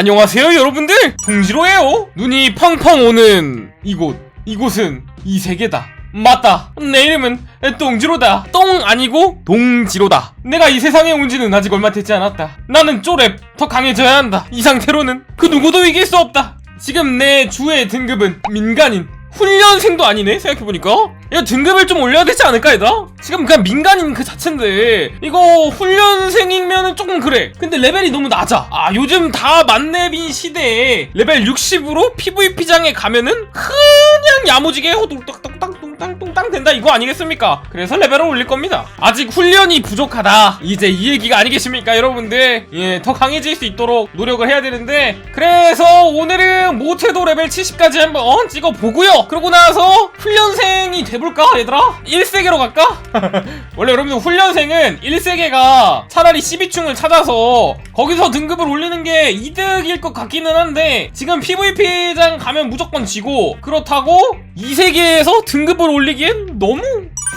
안녕하세요 여러분들. 동지로예요. 눈이 펑펑 오는 이곳 이곳은 이 세계다. 맞다. 내 이름은 똥지로다. 똥 아니고 동지로다. 내가 이 세상에 온 지는 아직 얼마 되지 않았다. 나는 쪼랩 더 강해져야 한다. 이 상태로는 그 누구도 이길 수 없다. 지금 내 주의 등급은 민간인 훈련생도 아니네 생각해보니까? 야 등급을 좀 올려야 되지 않을까 얘들아? 지금 그냥 민간인 그 자체인데. 이거 훈련생이면은 조금 그래. 근데 레벨이 너무 낮아. 아 요즘 다 만렙인 시대에 레벨 60으로 PVP장에 가면은 그냥 야무지게 호동땅땅땅 뚱땅뚱땅 된다 이거 아니겠습니까? 그래서 레벨을 올릴 겁니다 아직 훈련이 부족하다 이제 이 얘기가 아니겠습니까 여러분들 예 더 강해질 수 있도록 노력을 해야 되는데 그래서 오늘은 못해도 레벨 70까지 한번 어, 찍어 보고요 그러고 나서 훈련생이 돼볼까 얘들아? 1세계로 갈까? 원래 여러분들 훈련생은 1세계가 차라리 12충을 찾아서 거기서 등급을 올리는 게 이득일 것 같기는 한데 지금 PVP장 가면 무조건 지고 그렇다고 2세계에서 등급을 올리기엔 너무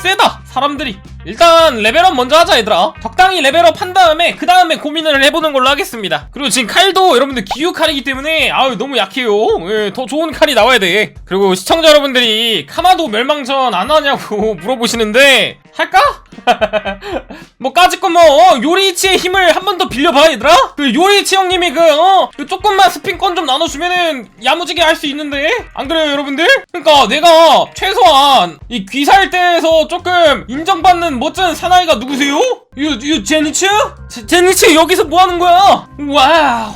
세다 사람들이. 일단 레벨업 먼저 하자 얘들아. 적당히 레벨업 한 다음에 그 다음에 고민을 해보는 걸로 하겠습니다. 그리고 지금 칼도 여러분들 기후 칼이기 때문에 아유 너무 약해요. 예, 더 좋은 칼이 나와야 돼. 그리고 시청자 여러분들이 카마도 멸망전 안 하냐고 물어보시는데 할까? 뭐 까짓거 뭐 어, 요리치의 힘을 한 번 더 빌려봐 얘들아 그 요리치 형님이 그 어, 그 조금만 스핀권 좀 나눠주면은 야무지게 할 수 있는데 안 그래요 여러분들? 그러니까 내가 최소한 이 귀살대에서 조금 인정받는 멋진 사나이가 누구세요? 유, 유 제니츠? 제, 제니츠 여기서 뭐 하는 거야? 와우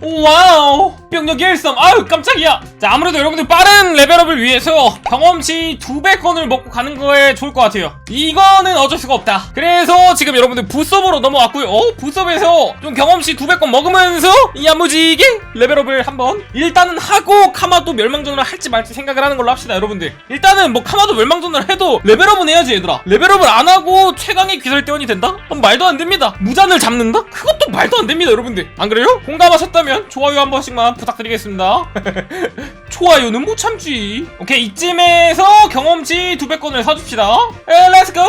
와우 병력 1섬 아유 깜짝이야. 자 아무래도 여러분들 빠른 레벨업을 위해서 경험치 두배 건을 먹고 가는 거에 좋을 것 같아요. 이거는 어쩔 수가 없다. 그래서 지금 여러분들 부섭으로 넘어왔고요. 어? 부섭에서 좀 경험치 두배건 먹으면서 야무지게 레벨업을 한번 일단은 하고 카마도 멸망전을 할지 말지 생각을 하는 걸로 합시다 여러분들. 일단은 뭐 카마도 멸망전을 해도 레벨업은 해야지 얘들아. 레벨업을 안 하고 최강의 귀설대원이 된다? 그럼 말도 안 됩니다. 무잔을 잡는다? 그것도 말도 안 됩니다 여러분들. 안 그래요? 공감하셨다면 좋아요 한 번씩만 부탁드리겠습니다. 좋아요는 못 참지. 오케이 이쯤에서 경험치 두배 건을 사줍시다. 에 렛츠고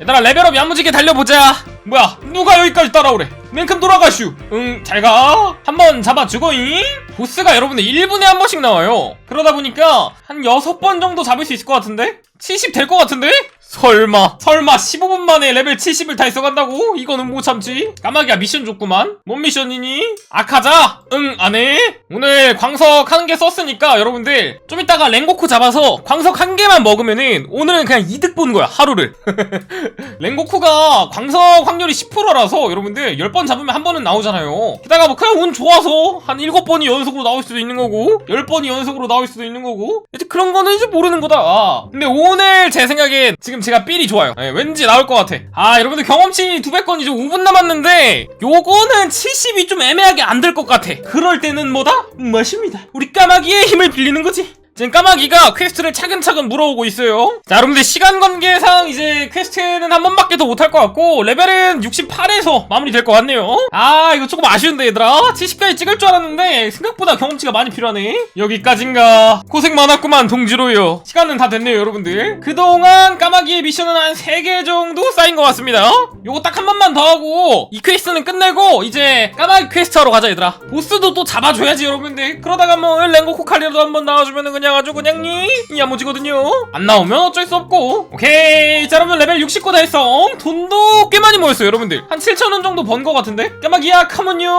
얘들아 레벨업 야무지게 달려보자. 뭐야 누가 여기까지 따라오래? 맨큼 돌아가슈. 응 잘가. 한번 잡아주고잉. 보스가 여러분들 1분에 한 번씩 나와요. 그러다 보니까 한 6번 정도 잡을 수 있을 것 같은데? 70 될 것 같은데? 설마. 설마 15분 만에 레벨 70을 달성한다고? 이거는 못 참지? 까마귀야 미션 줬구만. 뭔 미션이니? 아카자? 응 안해? 오늘 광석 한 개 썼으니까 여러분들 좀 이따가 랭고쿠 잡아서 광석 한 개만 먹으면은 오늘은 그냥 이득 보는 거야 하루를. 랭고쿠가 광석 확률이 10%라서 여러분들 10번 잡으면 한 번은 나오잖아요. 게다가 뭐 그냥 운 좋아서 한 7번이 연속으로 나올 수도 있는 거고 10번이 연속으로 나올 수도 있는 거고. 이제 그런 거는 이제 모르는 거다. 근데 오늘 제 생각엔 지금 제가 삘이 좋아요. 예, 왠지 나올 것 같아. 아 여러분들 경험치 200건 이제 5분 남았는데 요거는 70이 좀 애매하게 안 될 것 같아. 그럴 때는 뭐다? 맛입니다. 우리 까마귀의 힘을 빌리는 거지 지금 까마귀가 퀘스트를 차근차근 물어오고 있어요. 자, 여러분들 시간 관계상 이제 퀘스트는 한 번밖에 더 못할 것 같고 레벨은 68에서 마무리될 것 같네요. 아, 이거 조금 아쉬운데 얘들아. 70까지 찍을 줄 알았는데 생각보다 경험치가 많이 필요하네. 여기까진가. 고생 많았구만 동지로요. 시간은 다 됐네요, 여러분들. 그동안 까마귀의 미션은 한 3개 정도 쌓인 것 같습니다. 요거 딱 한 번만 더 하고 이 퀘스트는 끝내고 이제 까마귀 퀘스트 하러 가자 얘들아. 보스도 또 잡아줘야지 여러분들. 그러다가 뭐 랭고 코 칼리라도 한번 나와주면은 그냥 아주 그냥 니 야무지거든요. 안 나오면 어쩔 수 없고. 오케이. 자 여러분 레벨 69 달성. 돈도 꽤 많이 모였어요 여러분들. 한 7천원 정도 번 거 같은데? 까마귀야 카몬요.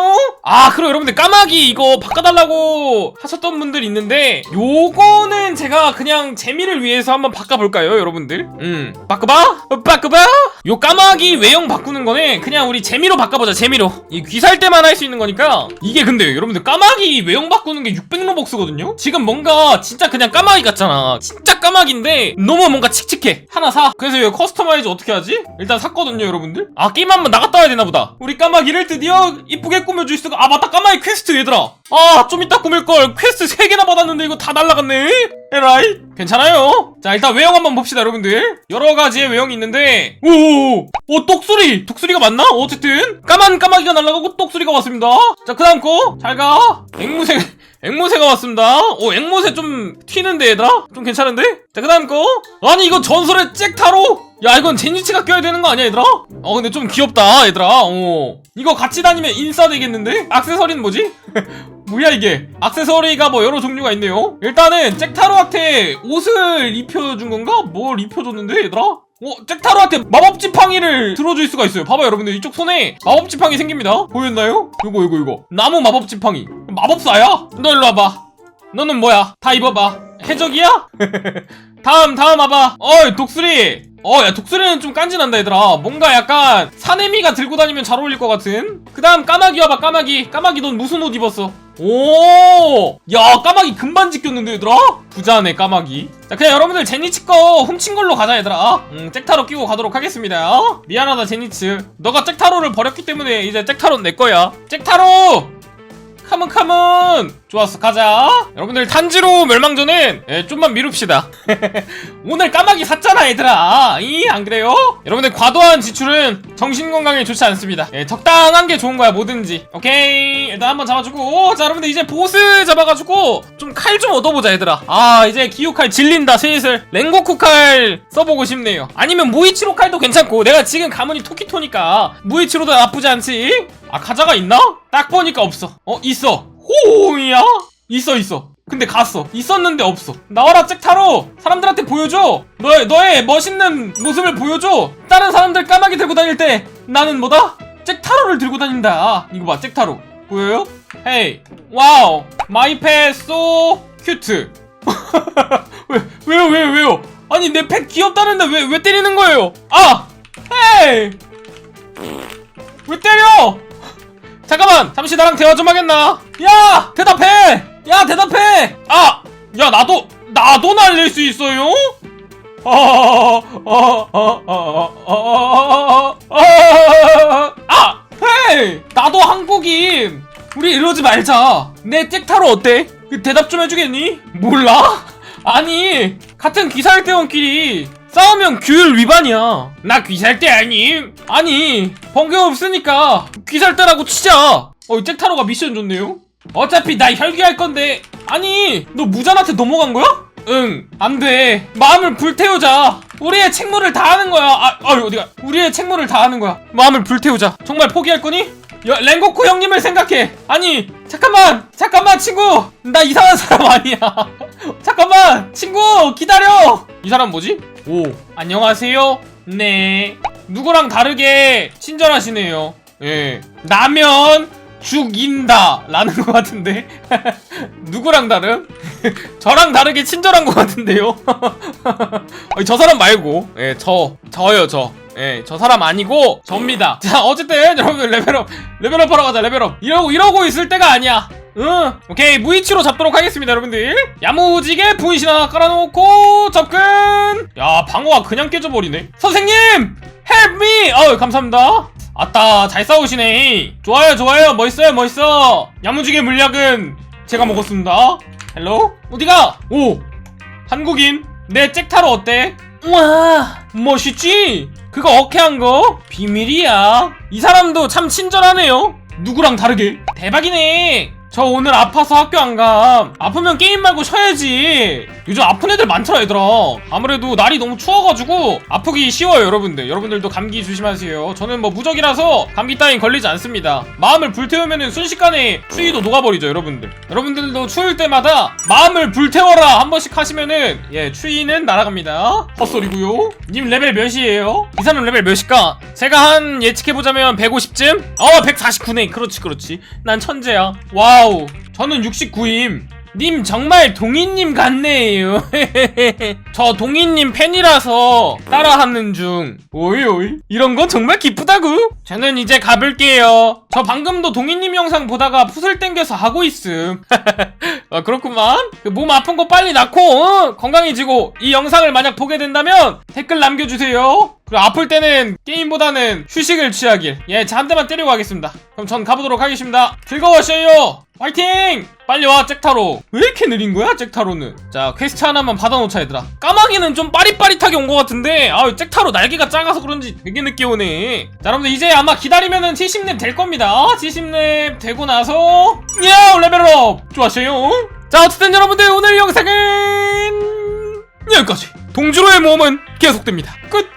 아 그리고 여러분들 까마귀 이거 바꿔달라고 하셨던 분들 있는데 요거는 제가 그냥 재미를 위해서 한번 바꿔볼까요 여러분들? 음 바꿔봐? 어, 바꿔봐? 요 까마귀 외형 바꾸는 거는 그냥 우리 재미로 바꿔보자 재미로 이 귀살 때만 할 수 있는 거니까 이게 근데 여러분들 까마귀 외형 바꾸는 게 600로벅스거든요? 지금 뭔가 진짜 그냥 까마귀 같잖아. 진짜 까마귀인데 너무 뭔가 칙칙해. 하나 사. 그래서 이거 커스터마이즈 어떻게 하지? 일단 샀거든요 여러분들. 아 게임 한번 나갔다 와야 되나 보다. 우리 까마귀를 드디어 이쁘게 꾸며줄 수가 아 맞다. 까마귀 퀘스트 얘들아. 아 좀 이따 꾸밀걸. 퀘스트 3개나 받았는데 이거 다 날라갔네. 에라이. 괜찮아요. 자 일단 외형 한번 봅시다 여러분들. 여러가지의 외형이 있는데. 오오 오, 똑소리. 독소리가 맞나? 어쨌든. 까만 까마귀가 날라가고 똑소리가 왔습니다. 자 그 다음 거. 잘가. 앵무새 앵무새가 왔습니다 오 앵무새 좀 튀는데 얘들아? 좀 괜찮은데? 자 그 다음 거 아니 이거 전설의 잭타로 야 이건 제니치가 껴야 되는 거 아니야 얘들아? 어 근데 좀 귀엽다 얘들아 어 이거 같이 다니면 인싸 되겠는데? 악세서리는 뭐지? 뭐야 이게 악세서리가 뭐 여러 종류가 있네요 일단은 잭타로한테 옷을 입혀준 건가? 뭘 입혀줬는데 얘들아? 어? 잭타로한테 마법 지팡이를 들어줄 수가 있어요 봐봐 여러분들 이쪽 손에 마법 지팡이 생깁니다 보였나요? 요거 요거 요거 나무 마법 지팡이 마법사야? 너 일로 와봐. 너는 뭐야? 다 입어봐. 해적이야? 다음 다음 와봐. 어이 독수리. 어 야 독수리는 좀 깐진한다 얘들아. 뭔가 약간 사내미가 들고 다니면 잘 어울릴 것 같은? 그 다음 까마귀 와봐 까마귀. 까마귀 넌 무슨 옷 입었어? 오 야 까마귀 금반 지켰는데 얘들아? 부자네 까마귀. 자 그냥 여러분들 제니츠 거 훔친 걸로 가자 얘들아. 음 잭타로 끼고 가도록 하겠습니다. 어? 미안하다 제니츠. 너가 잭타로를 버렸기 때문에 이제 잭타로는 내 거야. 잭타로 카문 카문 좋았어 가자. 여러분들 탄지로 멸망전은 예, 좀만 미룹시다. 오늘 까마귀 샀잖아 얘들아. 이 안 그래요? 여러분들 과도한 지출은 정신건강에 좋지 않습니다. 예, 적당한 게 좋은 거야 뭐든지. 오케이? 일단 한번 잡아주고. 자 여러분들 이제 보스 잡아가지고 좀 칼 좀 얻어보자 얘들아. 아 이제 기후칼 질린다 슬슬. 랭고쿠 칼 써보고 싶네요. 아니면 무이치로 칼도 괜찮고 내가 지금 가문이 토키토니까 무이치로도 나쁘지 않지? 아 가자가 있나? 딱 보니까 없어. 어 있어 호야? 있어 있어. 근데 갔어. 있었는데 없어. 나와라 잭타로! 사람들한테 보여줘! 너의 너의 멋있는 모습을 보여줘! 다른 사람들 까마귀 들고 다닐 때 나는 뭐다? 잭타로를 들고 다닌다. 이거 봐 잭타로. 보여요? 헤이. 와우. 마이 펫소 큐트. 왜 왜요 왜요 왜요? 아니 내 펫 귀엽다는데 왜 왜 때리는 거예요? 아! 헤이! 왜 때려 잠깐만 잠시 나랑 대화 좀 하겠나 야 대답해 야 대답해 아 야 나도 나도 날릴 수 있어요 아 헤이 나도 한국인 우리 이러지 말자 내 잭타로 어때 그 대답 좀 해주겠니 몰라 아니 같은 귀살대원끼리 싸우면 규율 위반이야. 나 귀살대 아님 아니 번개 없으니까 귀살대라고 치자. 어 잭타로가 미션 줬네요. 어차피 나 혈기할 건데. 아니 너 무잔한테 넘어간 거야? 응. 안돼. 마음을 불태우자. 우리의 책무를 다하는 거야. 아 아유 어디가. 우리의 책무를 다하는 거야. 마음을 불태우자. 정말 포기할 거니? 야, 랭고쿠 형님을 생각해. 아니 잠깐만. 잠깐만 친구. 나 이상한 사람 아니야. 잠깐만 친구 기다려. 이 사람 뭐지? 오 안녕하세요 네 누구랑 다르게 친절하시네요 예 라면 죽인다 라는 것 같은데 누구랑 다름? 저랑 다르게 친절한 것 같은데요 어, 저 사람 말고 예 저 저요 저 예, 저 사람 아니고 접니다. 자, 어쨌든 여러분들 레벨업 레벨업 하러 가자. 레벨업. 이러고 이러고 있을 때가 아니야. 응. 오케이. 무이치로 잡도록 하겠습니다, 여러분들. 야무지게 분신 하나 깔아놓고 접근. 야, 방어가 그냥 깨져버리네. 선생님, help me. 어, 감사합니다. 아따, 잘 싸우시네. 좋아요, 좋아요. 멋있어요, 멋있어. 야무지게 물약은 제가 먹었습니다. 헬로? 어디가? 오, 한국인. 내 잭타로 어때? 우와, 멋있지? 그거 어케한 거? 비밀이야. 이 사람도 참 친절하네요. 누구랑 다르게? 대박이네. 저 오늘 아파서 학교 안 감. 아프면 게임 말고 쉬어야지. 요즘 아픈 애들 많더라, 얘들아. 아무래도 날이 너무 추워가지고 아프기 쉬워요, 여러분들. 여러분들도 감기 조심하세요. 저는 뭐 무적이라서 감기 따윈 걸리지 않습니다. 마음을 불태우면 순식간에 추위도 녹아버리죠, 여러분들. 여러분들도 추울 때마다 마음을 불태워라 한 번씩 하시면은 예, 추위는 날아갑니다. 헛소리고요. 님 레벨 몇이에요? 이 사람 레벨 몇일까? 제가 한 예측해보자면 150쯤? 어, 149네. 그렇지, 그렇지. 난 천재야. 와우. 저는 69임. 님 정말 동희님 같네요. 저 동희님 팬이라서 따라하는 중. 오이 오이. 이런 건 정말 기쁘다구. 저는 이제 가볼게요. 저 방금도 동희님 영상 보다가 풋을 땡겨서 하고 있음. 아, 그렇구만. 그몸 아픈 거 빨리 낫고 어? 건강해지고 이 영상을 만약 보게 된다면 댓글 남겨주세요. 그리고 아플 때는 게임보다는 휴식을 취하길. 예, 자한 대만 때리고 가겠습니다. 그럼 전 가보도록 하겠습니다. 즐거웠어요. 화이팅! 빨리 와 잭타로. 왜 이렇게 느린 거야 잭타로는? 자 퀘스트 하나만 받아놓자 얘들아. 까마귀는 좀 빠릿빠릿하게 온 것 같은데 아 잭타로 날개가 작아서 그런지 되게 늦게 오네. 자 여러분들 이제 아마 기다리면은 70렙 될 겁니다. 70렙 되고 나서 야 레벨업! 좋았어요. 자 어쨌든 여러분들 오늘 영상은 여기까지. 동주로의 모험은 계속됩니다. 끝